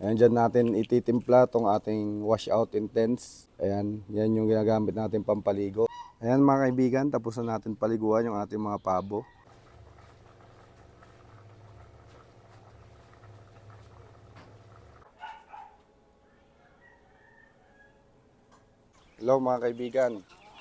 Ayan, dyan natin ititimpla tong ating washout intense. Ayan, yan yung ginagamit natin pampaligo. Ayan mga kaibigan, tapos na natin paliguan yung ating mga pabo. Hello mga kaibigan,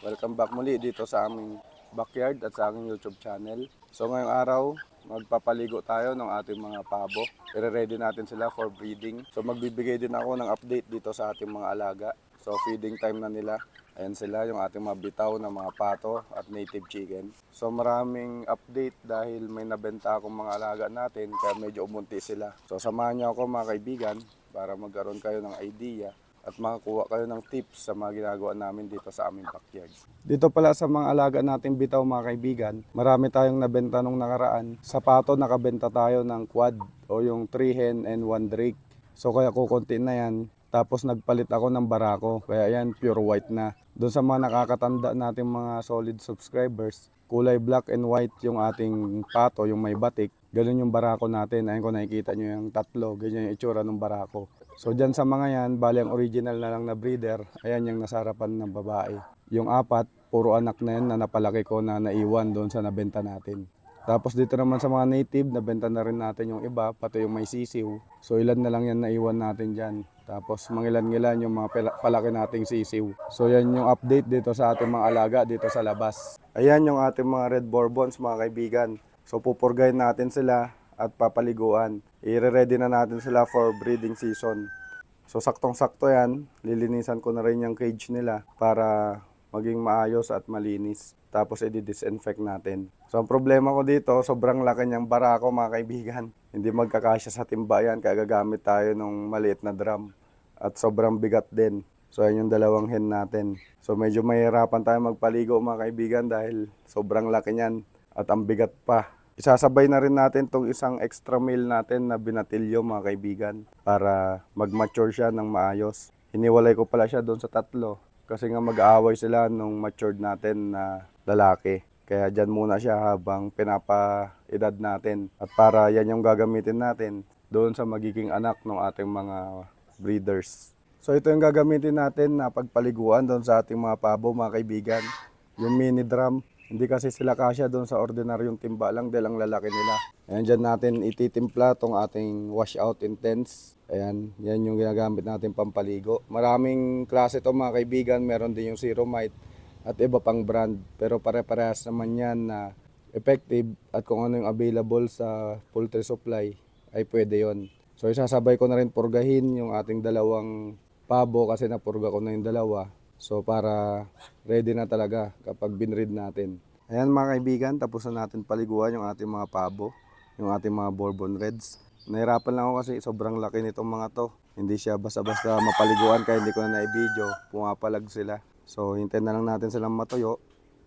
welcome back muli dito sa aming backyard at sa aming YouTube channel. So ngayong araw, magpapaligo tayo ng ating mga pabo. I-ready natin sila for breeding. So magbibigay din ako ng update dito sa ating mga alaga. So feeding time na nila. Ayan sila, yung ating mga bitaw na mga pato at native chicken. So maraming update dahil may nabenta akong mga alaga natin kaya medyo umunti sila. So samahan niyo ako mga kaibigan para magkaroon kayo ng idea at makakuha kayo ng tips sa mga ginagawa namin dito sa aming backyard. Dito pala sa mga alaga nating bitaw mga kaibigan, marami tayong nabenta nung nakaraan. Sa pato nakabenta tayo ng quad o yung 3 hen and 1 drake. So kaya kukunti na yan. Tapos nagpalit ako ng barako. Kaya yan pure white na. Doon sa mga nakakatanda nating mga solid subscribers, kulay black and white yung ating pato, yung may batik. Ganun yung barako natin. Ayun kung nakikita nyo yung tatlo, ganyan yung itsura ng barako. So dyan sa mga yan, bali ang original na lang na breeder, ayan yung nasa harapan ng babae. Yung apat, puro anak na yan na napalaki ko na naiwan doon sa nabenta natin. Tapos dito naman sa mga native, nabenta na rin natin yung iba, pati yung may sisiw. So ilan na lang yan naiwan natin dyan. Tapos mangilan-ngilan yung mga pala- palaki nating sisiw. So yan yung update dito sa ating mga alaga dito sa labas. Ayan yung ating mga red bourbons mga kaibigan. So pupurgayin natin sila at papaliguan. I-ready na natin sila for breeding season. So saktong-sakto yan, lilinisan ko na rin yung cage nila para maging maayos at malinis. Tapos i-disinfect natin. So ang problema ko dito, sobrang laki niyang barako mga kaibigan. Hindi magkakasya sa timba yan, kaya gagamit tayo ng maliit na drum. At sobrang bigat din. So yan yung dalawang hen natin. So medyo mahirapan tayo magpaligo mga kaibigan dahil sobrang laki niyan at ang bigat pa. Isasabay na rin natin tong isang extra meal natin na binatilyo mga kaibigan para mag-mature siya ng maayos. Hiniwalay ko pala siya doon sa tatlo kasi nga mag-aaway sila nung matured natin na lalaki. Kaya dyan muna siya habang pinapa-edad natin. At para yan yung gagamitin natin doon sa magiging anak ng ating mga breeders. So ito yung gagamitin natin na pagpaliguan doon sa ating mga pabo mga kaibigan. Yung mini drum. Hindi kasi sila kasya doon sa ordinaryong timba lang dahil ang lalaki nila. Ayan dyan natin ititimpla tong ating washout intense. Ayan, yan yung ginagamit natin pampaligo. Maraming klase to mga kaibigan. Meron din yung Zero Mite at iba pang brand. Pero pare-parehas naman yan na effective at kung ano yung available sa poultry supply ay pwede yon. So isasabay ko na rin purgahin yung ating dalawang pabo kasi napurga ko na yung dalawa. So para ready na talaga kapag binread natin. Ayan mga kaibigan, tapos na natin paliguan yung ating mga pabo, yung ating mga Bourbon Reds. Nahirapan lang ako kasi sobrang laki nitong mga to. Hindi siya basta-basta mapaliguan kaya hindi ko na na-video. Pumapalag sila. So hintayin na lang natin silang matuyo.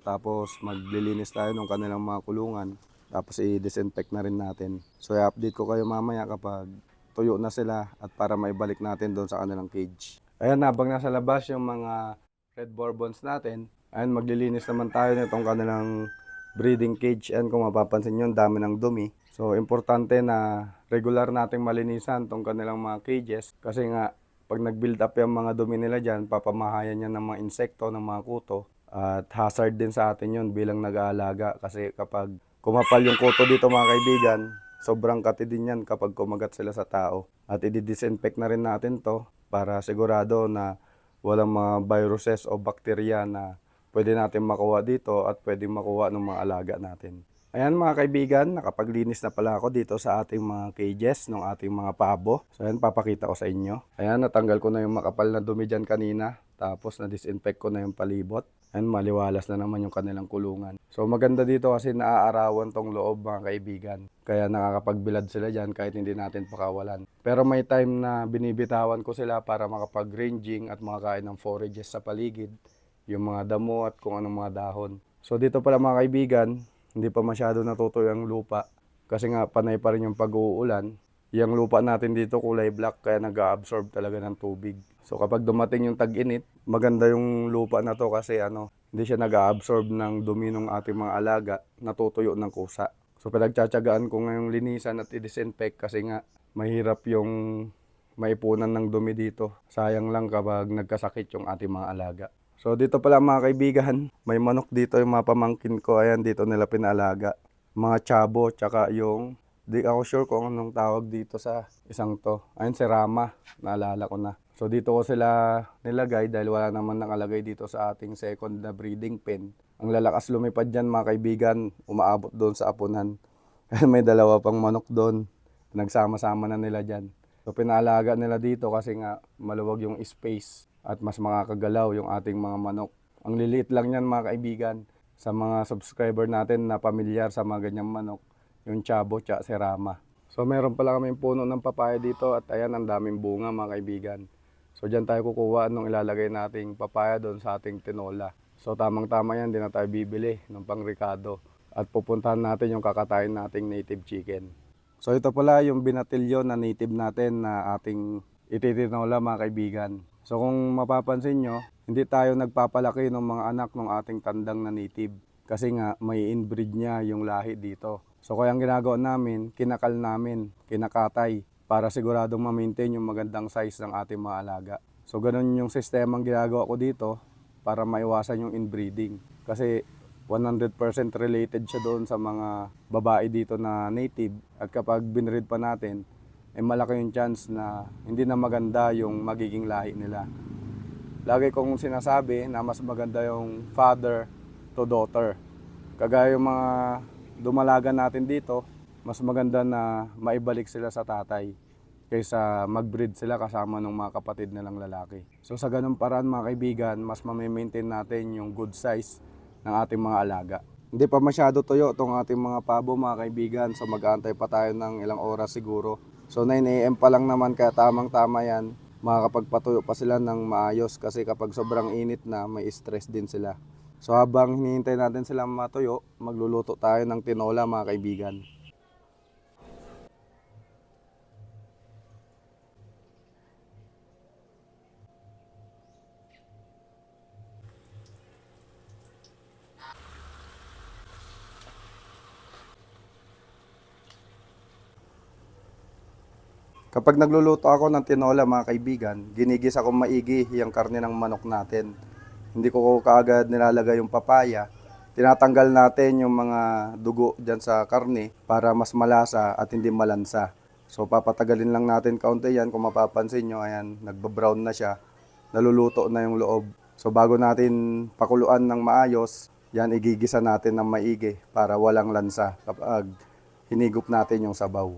Tapos maglilinis tayo ng kanilang mga kulungan. Tapos i-disinfect na rin natin. So i-update ko kayo mamaya kapag tuyo na sila at para maibalik natin doon sa kanilang cage. Ayan, habang nasa labas yung mga red bourbons natin, ayan, maglilinis naman tayo nitong kanilang breeding cage. Ayan, kung mapapansin nyo, dami ng dumi. So, importante na regular nating malinisan tong kanilang mga cages. Kasi nga, pag nag-build up yung mga dumi nila dyan, papamahayan yan ng mga insekto, ng mga kuto. At hazard din sa atin yun bilang nag-aalaga. Kasi kapag kumapal yung kuto dito mga kaibigan, sobrang kati din yan kapag kumagat sila sa tao. At i-disinfect na rin natin to para sigurado na walang mga viruses o bakterya na pwede natin makuha dito at pwede makuha ng mga alaga natin. Ayan mga kaibigan, nakapaglinis na pala ako dito sa ating mga cages ng ating mga pabo. So ayan, papakita ko sa inyo. Ayan, natanggal ko na yung makapal na dumi dyan kanina. Tapos na-disinfect ko na yung palibot. Ayan, maliwalas na naman yung kanilang kulungan. So maganda dito kasi naaarawan tong loob mga kaibigan. Kaya nakakapagbilad sila dyan kahit hindi natin pakawalan. Pero may time na binibitawan ko sila para makapag-ranging at makakain ng forages sa paligid. Yung mga damo at kung anong mga dahon. So dito pala mga kaibigan, hindi pa masyado natutuyo ang lupa. Kasi nga panay pa rin yung pag-uulan. Yung lupa natin dito kulay black kaya nag-absorb talaga ng tubig. So kapag dumating yung tag-init, maganda yung lupa na to kasi ano, hindi siya nag-absorb ng dumi ng ating mga alaga, natutuyo ng kusa. So pinagtsatsagaan ko ngayong linisan at i-disinfect kasi nga mahirap yung maipunan ng dumi dito. Sayang lang kapag nagkasakit yung ating mga alaga. So dito pala mga kaibigan, may manok dito yung mga pamangkin ko. Ayan, dito nila pinalaga. Mga chabo, tsaka yung, di ako sure kung anong tawag dito sa isang to. Ayun, si Rama. Naalala ko na. So dito ko sila nilagay dahil wala naman nakalagay dito sa ating second na breeding pen. Ang lalakas lumipad dyan mga kaibigan, umaabot doon sa apunan. may dalawa pang manok doon. Nagsama-sama na nila dyan. So pinaalaga nila dito kasi nga maluwag yung space at mas makakagalaw yung ating mga manok. Ang liliit lang yan mga kaibigan sa mga subscriber natin na pamilyar sa mga ganyang manok, yung chabo at si Rama. So meron pala kaming puno ng papaya dito at ayan ang daming bunga mga kaibigan. So dyan tayo kukuha nung ilalagay nating papaya doon sa ating tinola. So tamang-tama yan, di na tayo bibili ng pang-ricado. At pupuntahan natin yung kakatayin nating native chicken. So ito pala yung binatilyo na native natin na ating ititinola mga kaibigan. So kung mapapansin nyo, hindi tayo nagpapalaki ng mga anak ng ating tandang na native. Kasi nga may inbreed niya yung lahi dito. So kaya ang ginagawa namin, kinakal namin, kinakatay para siguradong ma-maintain yung magandang size ng ating mga alaga. So ganun yung sistemang ginagawa ko dito para maiwasan yung inbreeding. Kasi 100% related siya doon sa mga babae dito na native at kapag binread pa natin, eh malaki yung chance na hindi na maganda yung magiging lahi nila. Lagi kong sinasabi na mas maganda yung father to daughter. Kagaya yung mga dumalaga natin dito, mas maganda na maibalik sila sa tatay kaysa mag-breed sila kasama ng mga kapatid nilang lalaki. So sa ganung paraan mga kaibigan, mas mamimaintain natin yung good size ng ating mga alaga. Hindi pa masyado tuyo itong ating mga pabo mga kaibigan, so mag-aantay pa tayo ng ilang oras siguro. So 9 a.m. pa lang naman kaya tamang tama yan, makakapagpatuyo pa sila ng maayos kasi kapag sobrang init na may stress din sila. So habang hinihintay natin sila matuyo, magluluto tayo ng tinola mga kaibigan. Kapag nagluluto ako ng tinola mga kaibigan, ginigisa ko maigi yung karne ng manok natin. Hindi ko kaagad nilalagay yung papaya. Tinatanggal natin yung mga dugo dyan sa karne para mas malasa at hindi malansa. So papatagalin lang natin kaunti yan. Kung mapapansin nyo, ayan, nagbabrown na siya. Naluluto na yung loob. So bago natin pakuluan ng maayos, yan igigisa natin ng maigi para walang lansa kapag hinigup natin yung sabaw.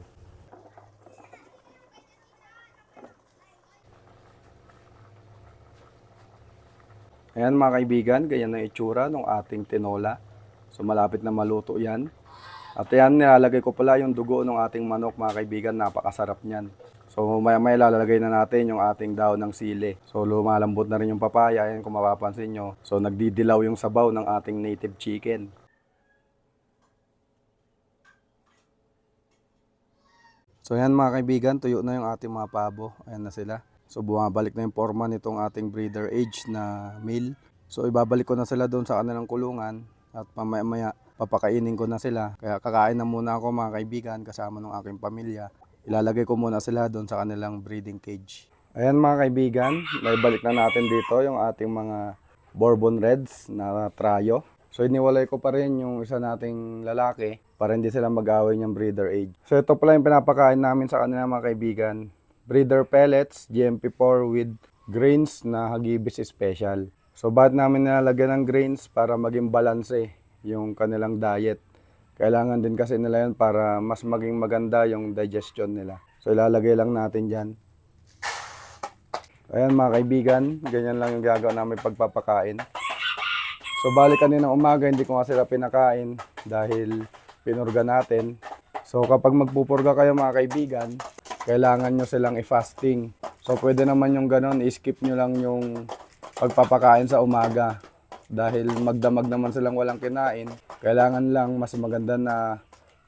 Ayan mga kaibigan, ganyan ang itsura ng ating tinola. So malapit na maluto yan. At yan, nilalagay ko pala yung dugo ng ating manok mga kaibigan, napakasarap niyan. So maya maya lalagay na natin yung ating daon ng sili. So lumalambot na rin yung papaya, ayan kung mapapansin nyo. So nagdidilaw yung sabaw ng ating native chicken. So yan mga kaibigan, tuyo na yung ating mga pabo. Ayan na sila. So bumabalik na yung forma nitong ating breeder age na male. So ibabalik ko na sila doon sa kanilang kulungan at mamaya maya papakainin ko na sila. Kaya kakain na muna ako mga kaibigan kasama ng aking pamilya. Ilalagay ko muna sila doon sa kanilang breeding cage. Ayan mga kaibigan, naibalik na natin dito yung ating mga Bourbon Reds na trayo. So iniwalay ko pa rin yung isa nating lalaki para hindi sila mag-away ng breeder age. So ito pala yung pinapakain namin sa kanila mga kaibigan. Breeder pellets, GMP4 with grains na Hagibis Special. So bakit namin nilalagyan ng grains para maging balanse yung kanilang diet. Kailangan din kasi nila yun para mas maging maganda yung digestion nila. So ilalagay lang natin dyan. Ayan mga kaibigan, ganyan lang yung gagawa namin pagpapakain. So balik kanina umaga, hindi ko nga sila pinakain dahil pinurga natin. So kapag magpupurga kayo mga kaibigan, kailangan nyo silang i-fasting. So pwede naman yung ganon, i-skip nyo lang yung pagpapakain sa umaga. Dahil magdamag naman silang walang kinain, kailangan lang mas maganda na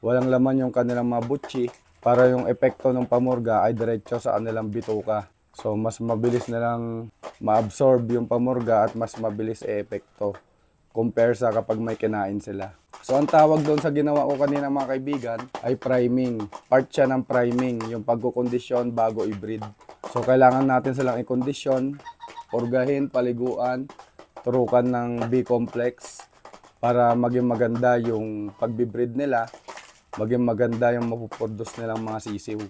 walang laman yung kanilang mga butchi para yung epekto ng pamurga ay diretso sa kanilang bituka. So mas mabilis nilang ma-absorb yung pamurga at mas mabilis e-epekto compare sa kapag may kinain sila. So ang tawag doon sa ginawa ko kanina mga kaibigan ay priming. Part siya ng priming, yung pagkukondisyon bago i-breed. So kailangan natin silang i-condition, purgahin, paliguan, turukan ng B-complex para maging maganda yung pagbibreed nila, maging maganda yung mapuproduce nilang mga sisiw.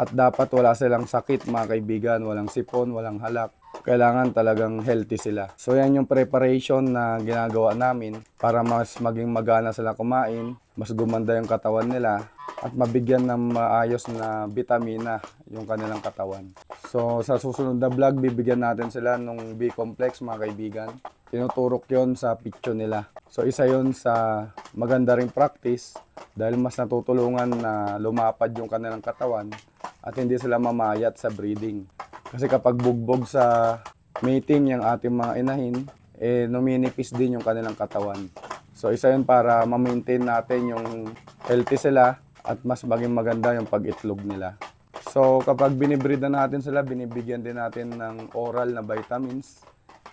At dapat wala silang sakit mga kaibigan, walang sipon, walang halak. Kailangan talagang healthy sila. So yan yung preparation na ginagawa namin para mas maging magana sila kumain, mas gumanda yung katawan nila, at mabigyan ng maayos na vitamina yung kanilang katawan. So sa susunod na vlog, bibigyan natin sila ng B-complex mga kaibigan. Tinuturok yon sa picture nila. So isa yon sa maganda ring practice dahil mas natutulungan na lumapad yung kanilang katawan at hindi sila mamayat sa breeding. Kasi kapag bugbog sa mating yung ating mga inahin, eh numinipis din yung kanilang katawan. So isa yun para ma-maintain natin yung healthy sila at mas maging maganda yung pag-itlog nila. So kapag binibreed na natin sila, binibigyan din natin ng oral na vitamins.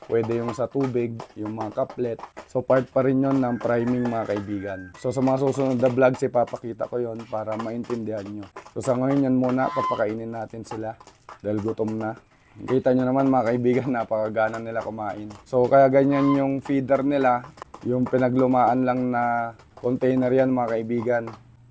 Pwede yung sa tubig, yung mga kaplet. So part pa rin yun ng priming mga kaibigan. So sa mga susunod na vlogs, ipapakita ko yon para maintindihan nyo. So sa ngayon yan muna, papakainin natin sila dahil gutom na. Kita nyo naman mga kaibigan, napakagana nila kumain. So kaya ganyan yung feeder nila, yung pinaglumaan lang na container yan mga kaibigan.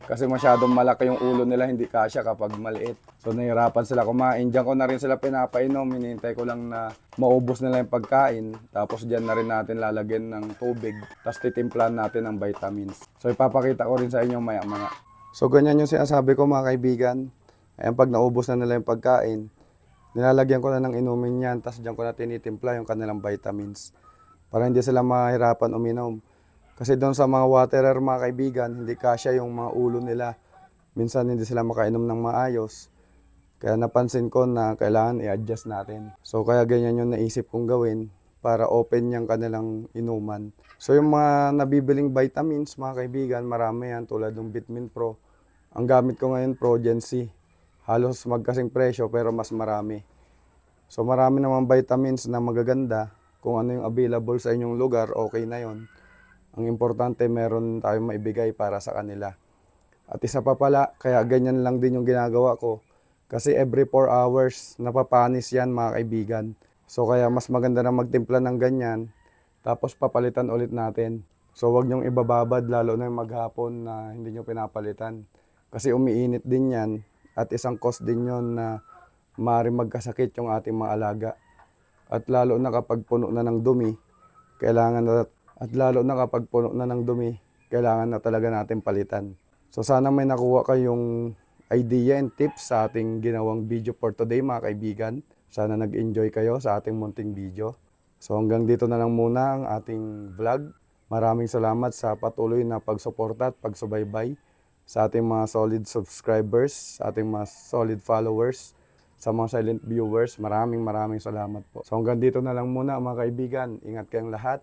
Kasi masyadong malaki yung ulo nila, hindi kasya kapag maliit. So nahirapan sila kumain. Diyan ko na rin sila pinapainom. Hinihintay ko lang na maubos nila yung pagkain. Tapos diyan na rin natin lalagyan ng tubig. Tapos titimplan natin ng vitamins. So ipapakita ko rin sa inyo maya maya. So ganyan yung sinasabi ko mga kaibigan. Ayan pag naubos na nila yung pagkain, nilalagyan ko na ng inumin yan. Tapos diyan ko na tinitimpla yung kanilang vitamins. Para hindi sila mahirapan uminom. Kasi doon sa mga waterer mga kaibigan, hindi kasya yung mga ulo nila. Minsan hindi sila makainom ng maayos. Kaya napansin ko na kailangan i-adjust natin. So kaya ganyan yung naisip kong gawin para open yung kanilang inuman. So yung mga nabibiling vitamins mga kaibigan, marami yan tulad ng Vitamin Pro. Ang gamit ko ngayon Progency. Halos magkasing presyo pero mas marami. So marami naman vitamins na magaganda. Kung ano yung available sa inyong lugar, okay na yon. Ang importante, meron tayong maibigay para sa kanila. At isa pa pala, kaya ganyan lang din yung ginagawa ko. Kasi every 4 hours, napapanis yan mga kaibigan. So kaya mas maganda na magtimpla ng ganyan, tapos papalitan ulit natin. So wag niyong ibababad, lalo na yung maghapon na hindi niyo pinapalitan. Kasi umiinit din yan, at isang cost din yon na maaaring magkasakit yung ating mga alaga. At lalo na kapag puno na ng dumi, kailangan na at lalo na kapag puno na ng dumi, kailangan na talaga natin palitan. So sana may nakuha kayong idea and tips sa ating ginawang video for today mga kaibigan. Sana nag-enjoy kayo sa ating munting video. So hanggang dito na lang muna ang ating vlog. Maraming salamat sa patuloy na pagsuporta at pagsubaybay sa ating mga solid subscribers, sa ating mga solid followers, sa mga silent viewers. Maraming maraming salamat po. So hanggang dito na lang muna mga kaibigan. Ingat kayong lahat